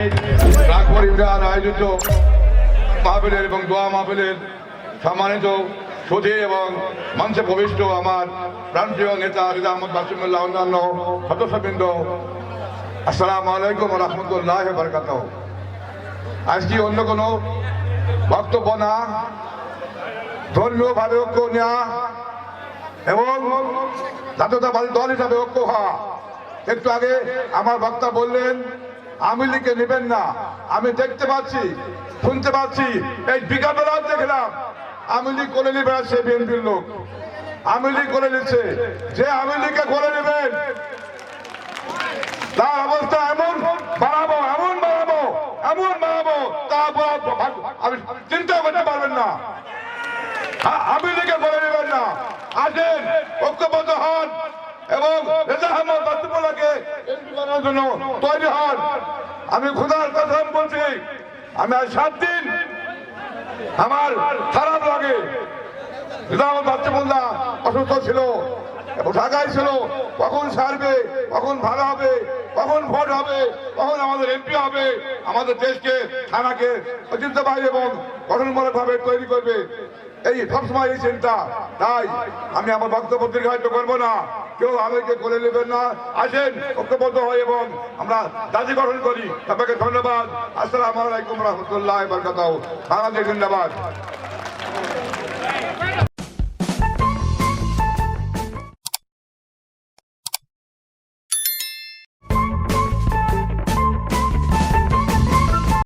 ইমরান আয়োজিত মাহফিলের এবং দোয়া মাহফিলের সম্মানিত সুধী এবং মঞ্চে প্রবিষ্ট আমার প্রান্তীয় নেতা রিজা আহমদ বাসিমুল্লাহ, অন্যান্য সদস্যবৃন্দ, আসসালামু আলাইকুম রহমতুল্লাহ বরকাত আজকে অন্য কোনো বক্তব্য না, ধর্মীয় ভাবে ঐক্য নেওয়া এবং জাতীয়তাবাদী দল হিসাবে ঐক্য হওয়া। একটু আগে আমার বক্তা বললেন আমি লিখে নেবেন না। আমি দেখতে পাচ্ছি, শুনতে পাচ্ছি, এই বিজ্ঞাপন দেখলাম। আমি লীগ করে নেবে সে বিএনপির লোক। আমি লীগ করে নিচ্ছে। যে আমি লীগকে করে নেবেন, তার অবস্থা এমন বাড়াবো এমন বাড়াবো এমন বাড়াবো, তারপর আমি চিন্তা করতে পারবেন না। আমি লিখে বলে নেবেন না। আসেন, ঐক্যবদ্ধ হন এবং রেজা আহমদ বানানোর জন্য তৈরি হন। আমি খুদার কসম বলছি, আমি আজ সাত দিন আমার খারাপ লাগে। আহমদ বাস্তুবুল্লাহ অসুস্থ ছিল ঢাকায় ছিল, কখন সারবে কখন ভালো হবে, কখন ভোট হবে, কখন আমাদের এমপি হবে, আমাদের দেশকে, থানাকে ঐতিহ্যবাহী এবং গঠনমূলক ভাবে তৈরি করবে। এই সবসময় এই চিন্তা। তাই আমি আমার বক্তব্য দীর্ঘায়িত করব না। কেউ আমাকে করে নেবেন না। আসেন, ঐক্যবদ্ধ হয় এবং আমরা দাবি গঠন করি। আপনাকে ধন্যবাদ। আসসালাম আলাইকুম রহমতুল্লাহ বরকাত বাংলাদেশ জিন্দাবাদ।